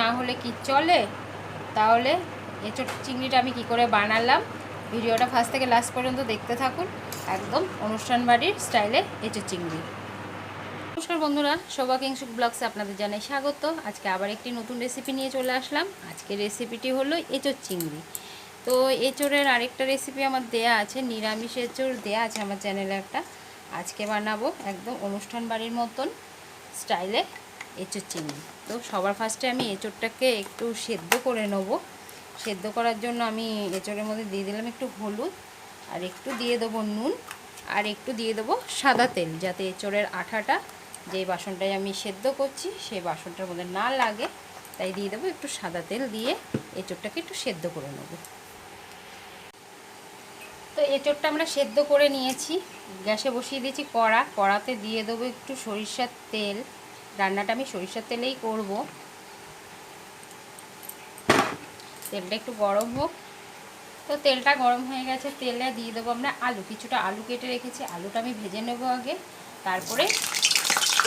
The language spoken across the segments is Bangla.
না হলে কি চলে? তাহলে এঁচোড় চিংড়িটা আমি কি করে বানালাম? ভিডিওটা ফার্স্ট থেকে লাস্ট পর্যন্ত দেখতে থাকুন। একদম অনুষ্ঠান বাড়ির স্টাইলে এঁচোড় চিংড়ি। নমস্কার বন্ধুরা, শোভা কিংসুক ব্লগসে আপনাদের জানাই স্বাগত। আজকে আবার একটি নতুন রেসিপি নিয়ে চলে আসলাম। আজকের রেসিপিটি হলো এঁচোড় চিংড়ি। তো এঁচোড়ের আরেকটা রেসিপি আমার দেয়া আছে, নিরামিষ এঁচোড় দেয়া আছে আমার চ্যানেলে একটা। আজকে বানাবো একদম অনুষ্ঠান বাড়ির মতন স্টাইলে এঁচোড় চিংড়ি। তো সবার ফার্স্টে আমি এঁচোড়টাকে একটু সেদ্ধ করে নেব। সেদ্ধ করার জন্য আমি এঁচোড়ের মধ্যে দিয়ে দিলাম একটু হলুদ আর একটু দিয়ে দেবো নুন আর একটু দিয়ে দেবো সাদা তেল যাতে এঁচোড়ের আঠাটা যে বাসনটায় আমি সেদ্ধ করছি সেই বাসনটার মধ্যে না লাগে তাই দিয়ে দেবো একটু সাদা তেল দিয়ে এঁচোড়টাকে একটু সেদ্ধ করে নেব। তো এঁচোড়টা আমরা সেদ্ধ করে নিয়েছি। গ্যাসে বসিয়ে দিয়েছি কড়া। কড়াতে দিয়ে দেবো একটু সরিষার তেল। রান্নাটা আমি সরিষার তেলেই করব। তেলটা একটু গরম হোক। তো তেলটা গরম হয়ে গেছে, তেলে দিয়ে দেবো আমরা আলু। কিছুটা আলু কেটে রেখেছি, আলুটা আমি ভেজে নেব আগে। তারপরে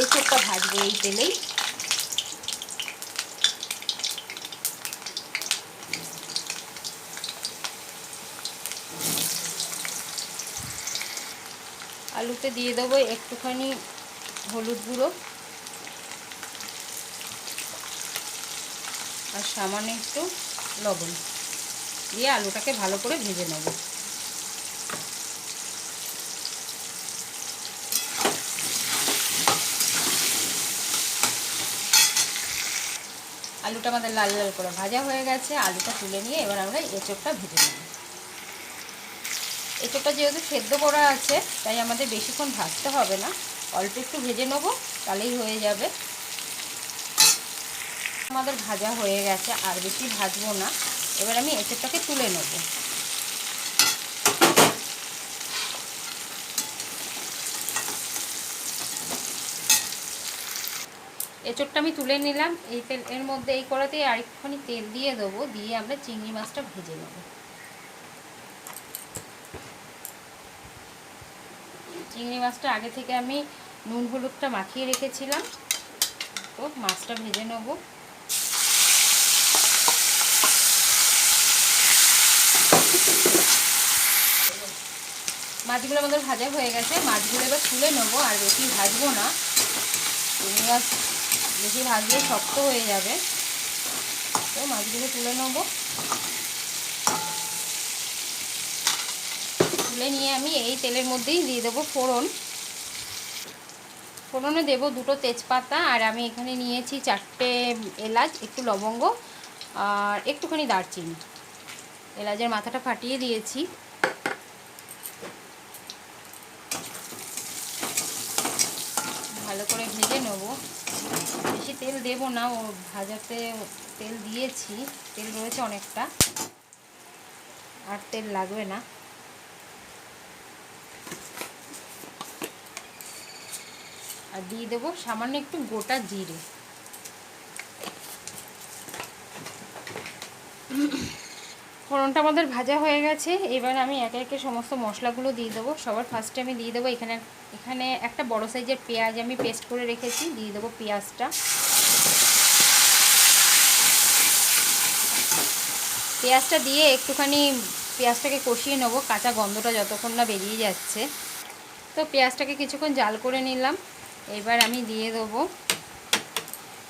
এঁচোড়টা ভাজবো এই তেলেই। আলুতে দিয়ে দেবো একটুখানি হলুদ গুঁড়ো। আর সামান্য একটু লবণ দিয়ে আলুটাকে ভালো করে ভেজে নেব। আলুটা আমাদের লাল লাল করে ভাজা হয়ে গেছে, আলুটা তুলে নিয়ে এবার আমরা এঁচোড়টা ভেজে নেব। এঁচোড়টা যেহেতু সেদ্ধ করা আছে, তাই আমাদের বেশিক্ষণ ভাজতে হবে না। অল্প একটু ভেজে নেব, তাহলেই হয়ে যাবে। আমাদের ভাজা হয়ে গেছে, আর বেশি ভাজবো না। এবার আমি এঁচোড়টাকে তুলে নেব। এঁচোড়টা আমি তুলে নিলাম। এই তেল, এর মধ্যে এই কড়াতে আরেকটুখানি তেল দিয়ে দেবো, দিয়ে আমরা চিংড়ি মাছটা ভেজে নেব। চিংড়ি মাছটা আগে থেকে আমি নুন হলুদটা মাখিয়ে রেখেছিলাম। তো মাছটা ভেজে নেব। মাছগুলো আমাদের ভাজা হয়ে গেছে। মাছগুলো এবার তুলে নেব, আর বেশি ভাজবো না। মাছ বেশি ভাজলে শক্ত হয়ে যাবে। তো মাছগুলো তুলে নেব। তুলে নিয়ে আমি এই তেলের মধ্যেই দিয়ে দেবো ফোড়ন। ফোড়নে দেবো দুটো তেজপাতা, আর আমি এখানে নিয়েছি চারটে এলাচ, একটু লবঙ্গ, আর একটুখানি দারচিনি। এলাচের মাথাটা ফাটিয়ে দিয়েছি। ভালো করে ভেজে নেব। বেশি তেল দেব না, ও ভাজাতে তেল দিয়েছি, তেল রয়েছে অনেকটা। আর তেল লাগবে না। আর দিয়ে দেবো সামান্য একটু গোটা জিরে। ফোড়নটা আমাদের ভাজা হয়ে গেছে। এবার আমি একে একে সমস্ত মশলাগুলো দিয়ে দেবো। সবার ফার্স্টে আমি দিয়ে দেবো এখানে এখানে একটা বড় সাইজের পেঁয়াজ আমি পেস্ট করে রেখেছি। দিয়ে দেবো পেঁয়াজটা। পেঁয়াজটা দিয়ে একটুখানি পেঁয়াজটাকে কষিয়ে নেব। কাঁচা গন্ধটা যতক্ষণ না বেরিয়ে যাচ্ছে। তো পেঁয়াজটাকে কিছুক্ষণ জাল করে নিলাম। এবার আমি দিয়ে দেবো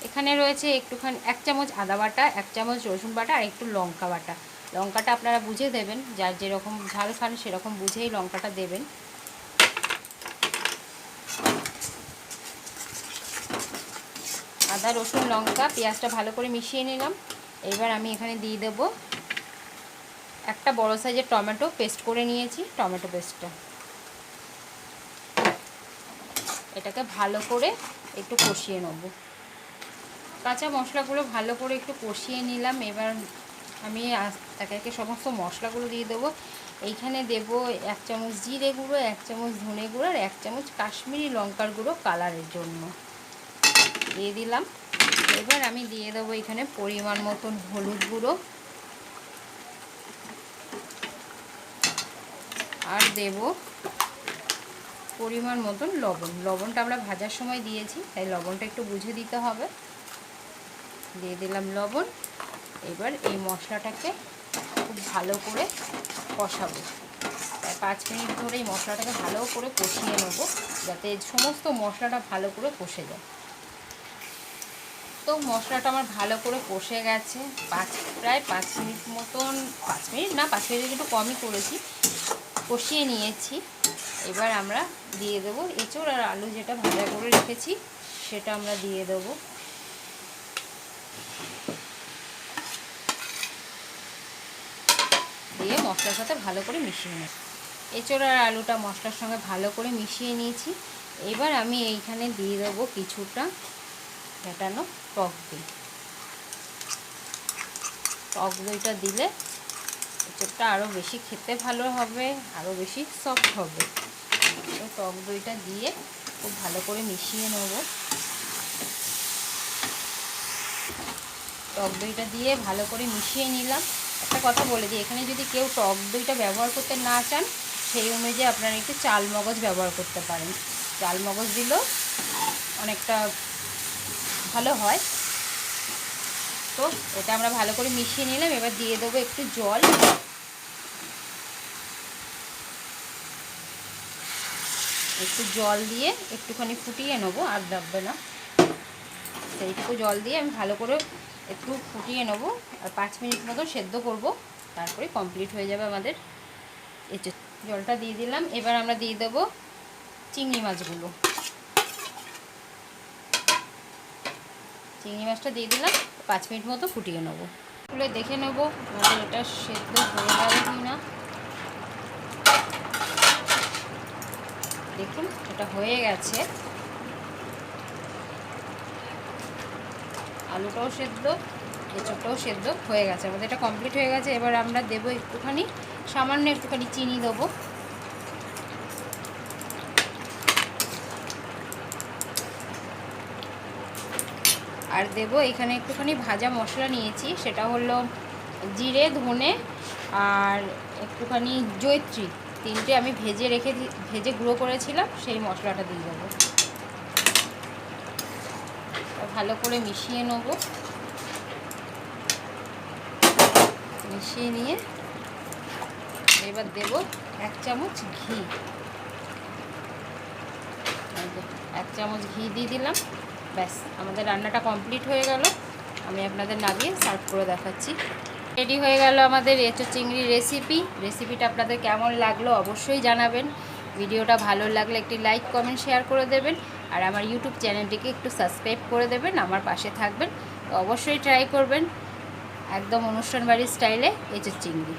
এখানে রয়েছে একটুখানি এক চামচ আদা বাটা, এক চামচ রসুন বাটা আর একটু লঙ্কা বাটা। লঙ্কাটা আপনারা বুঝে দেবেন, যার যেরকম ঝাল খান সেরকম বুঝেই লঙ্কাটা দেবেন। আদা, রসুন, লঙ্কা, পেঁয়াজটা ভালো করে মিশিয়ে নিলাম। এবার আমি এখানে দিয়ে দেব একটা বড় সাইজের টমেটো পেস্ট করে নিয়েছি, টমেটো পেস্টটা। এটাকে ভালো করে একটু কষিয়ে নেব। কাঁচা মশলাগুলো ভালো করে একটু কষিয়ে নিলাম, এবার আমি একে একে সমস্ত মশলাগুলো দিয়ে দেবো। এইখানে দেব এক চামচ জিরে গুঁড়ো, এক চামচ ধনে গুঁড়ো আর এক চামচ কাশ্মীরি লঙ্কার গুঁড়ো কালারের জন্য। দিয়ে দিলাম। এবার আমি দিয়ে দেবো এখানে পরিমাণ মতন হলুদ গুঁড়ো। আর দেব পরিমাণ মতন লবণ। লবণটা আমরা ভাজার সময় দিয়েছি, তাই লবণটা একটু বুঝে দিতে হবে। দিয়ে দিলাম লবণ। এবার এই মশলাটাকে খুব ভালো করে কষাবো। পাঁচ মিনিট ধরে এই মশলাটাকে ভালো করে কষিয়ে নেব, যাতে সমস্ত মশলাটা ভালো করে কষে যায়। তো মশলাটা আমার ভালো করে কষে গেছে, পাঁচ, প্রায় পাঁচ মিনিট মতন, পাঁচ মিনিট না, পাঁচ মিনিট একটু কমই করেছি। কষিয়ে নিয়েছি। এবার আমরা দিয়ে দেবো এঁচড় আর আলু যেটা ভাজা করে রেখেছি, সেটা আমরা দিয়ে দেবো। দিয়ে মশলার সাথে ভালো করে মিশিয়ে নেব। এঁচড় আর আলুটা মশলার সঙ্গে ভালো করে মিশিয়ে নিয়েছি। এবার আমি এইখানে দিয়ে দেবো কিছুটা ফেটানো টক দই। টক দইটা দিলে এঁচড়টা আরও বেশি খেতে ভালো হবে আরও বেশি সফট হবে। তো টক দইটা দিয়ে খুব ভালো করে মিশিয়ে নেব। টক দইটা দিয়ে ভালো করে মিশিয়ে নিলাম। কথা বলে দিই। এখানে যদি কেউ টক দইটা ব্যবহার করতে না চান, সেই অনুযায়ী আপনারা একটু চাল মগজ ব্যবহার করতে পারেন। চাল মগজ দিলেও অনেকটা ভালো হয়। তো এটা আমরা ভালো করে মিশিয়ে নিলাম। এবার দিয়ে দেবো একটু জল। একটু জল দিয়ে একটুখানি ফুটিয়ে নেব, আর ডাববে না। সেইটুকু জল দিয়ে আমি ভালো করে একটু ফুটিয়ে নেব আর পাঁচ মিনিট মতো সেদ্ধ করব। তারপরে কমপ্লিট হয়ে যাবে আমাদের। এই জলটা দিয়ে দিলাম। এবার আমরা দিয়ে দেবো চিংড়ি মাছগুলো। চিংড়ি মাছটা দিয়ে দিলাম। পাঁচ মিনিট মতো ফুটিয়ে নেব। খুলে দেখে নেব আমাদের এটা সেদ্ধ হয়ে যাবে কি না দেখুন, এটা হয়ে গেছে। আলুটাও সেদ্ধ, এঁচোড়টাও সেদ্ধ হয়ে গেছে। আমাদের এটা কমপ্লিট হয়ে গেছে। এবার আমরা দেবো একটুখানি, সামান্য একটুখানি চিনি দেবো। আর দেব এখানে একটুখানি ভাজা মশলা নিয়েছি, সেটা হলো জিরে, ধনে আর একটুখানি জৈত্রী তিনটে আমি ভেজে রেখে ভেজে গুঁড়ো করেছিলাম, সেই মশলাটা দিয়ে দেবো। ভালো করে মিশিয়ে নেব। মিশিয়ে নিয়ে এবার দেব এক চামচ ঘি। এক চামচ ঘি দিয়ে দিলাম। ব্যাস, আমাদের রান্নাটা কমপ্লিট হয়ে গেল। আমি আপনাদের নামিয়ে সার্ভ করে দেখাচ্ছি। রেডি হয়ে গেল আমাদের এঁচো চিংড়ি রেসিপি। রেসিপিটা আপনাদের কেমন লাগল অবশ্যই জানাবেন। ভিডিওটা ভালো লাগলে একটি লাইক, কমেন্ট, শেয়ার করে দেবেন। আর আমার ইউটিউব চ্যানেলটিকে একটু সাবস্ক্রাইব করে দেবেন, আমার পাশে থাকবেন। তো অবশ্যই ট্রাই করবেন। একদম অনুষ্ঠান বাড়ির স্টাইলে এঁচো চিংড়ি।